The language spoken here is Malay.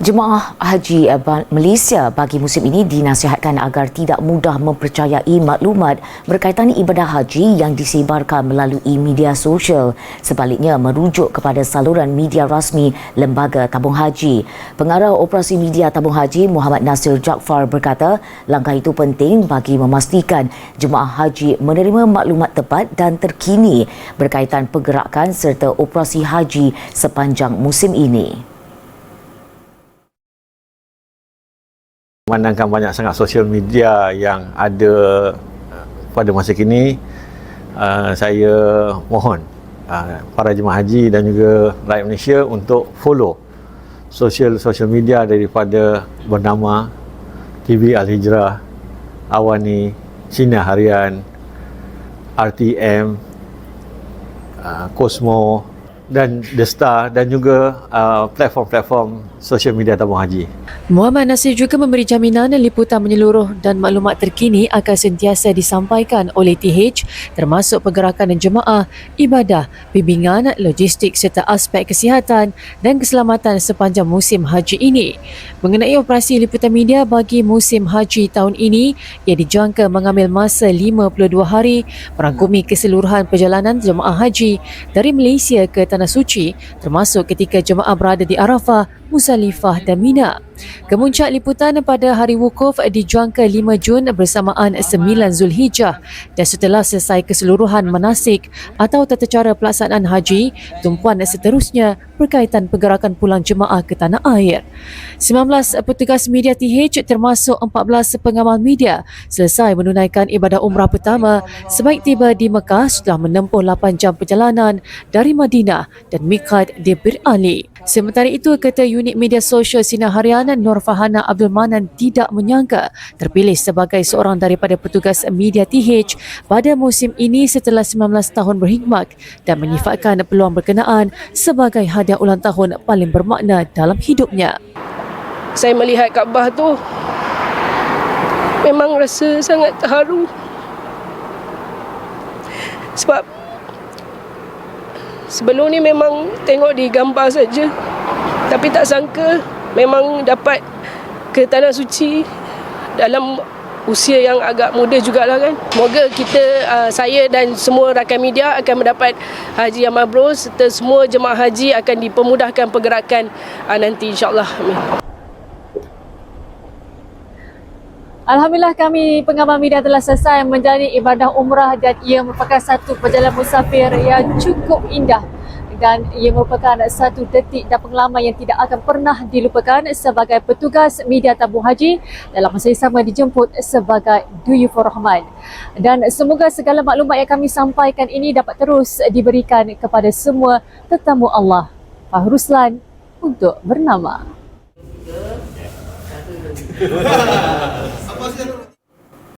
Jemaah Haji Malaysia bagi musim ini dinasihatkan agar tidak mudah mempercayai maklumat berkaitan ibadah haji yang disebarkan melalui media sosial. Sebaliknya merujuk kepada saluran media rasmi Lembaga Tabung Haji. Pengarah Operasi Media Tabung Haji Muhammad Nasir Jaafar berkata, langkah itu penting bagi memastikan jemaah haji menerima maklumat tepat dan terkini berkaitan pergerakan serta operasi haji sepanjang musim ini. Memandangkan banyak sangat sosial media yang ada uh, pada masa kini uh, saya mohon uh, para jemaah haji dan juga rakyat Malaysia untuk follow sosial sosial media daripada bernama TV Al Hijrah, Awani, Cina Harian, RTM, uh, Cosmo dan The Star dan juga uh, platform-platform sosial media tabung haji. Muhammad Nasir juga memberi jaminan liputan menyeluruh dan maklumat terkini akan sentiasa disampaikan oleh TH termasuk pergerakan jemaah, ibadah, bimbingan, logistik serta aspek kesihatan dan keselamatan sepanjang musim haji ini. Mengenai operasi liputan media bagi musim haji tahun ini, ia dijangka mengambil masa 52 hari merangkumi keseluruhan perjalanan jemaah haji dari Malaysia ke Tanah Suci termasuk ketika jemaah berada di Arafah, Musalifah dan Mina. Kemuncak liputan pada hari wukuf dijangka 5 Jun bersamaan 9 Zulhijjah dan setelah selesai keseluruhan manasik atau tata cara pelaksanaan haji, tumpuan seterusnya berkaitan pergerakan pulang jemaah ke tanah air. 19 petugas media TH termasuk 14 pengamal media selesai menunaikan ibadah umrah pertama sebaik tiba di Mekah setelah menempuh 8 jam perjalanan dari Madinah dan Miqat di Bir Ali. Sementara itu, kata unit media sosial Sinar Harian Nur Fahana Abdul Manan tidak menyangka terpilih sebagai seorang daripada petugas media TH pada musim ini setelah 19 tahun berkhidmat dan menyifatkan peluang berkenaan sebagai hadiah ulang tahun paling bermakna dalam hidupnya. saya melihat Kaabah tu memang rasa sangat terharu sebab sebelum ni memang tengok di gambar saja tapi tak sangka memang dapat ke tanah suci dalam usia yang agak muda jugalah kan. Moga kita uh, saya dan semua rakan media akan mendapat haji yang mabrur serta semua jemaah haji akan dipermudahkan pergerakan uh, nanti insya-Allah. Amin. Alhamdulillah kami pengamal media telah selesai menjalani ibadah umrah dan ia merupakan satu perjalanan musafir yang cukup indah dan ia merupakan satu detik dan pengalaman yang tidak akan pernah dilupakan sebagai petugas media tabung haji dalam masa yang sama dijemput sebagai Duyufur Rahman. Dan semoga segala maklumat yang kami sampaikan ini dapat terus diberikan kepada semua tetamu Allah. Fahruslan untuk bernama.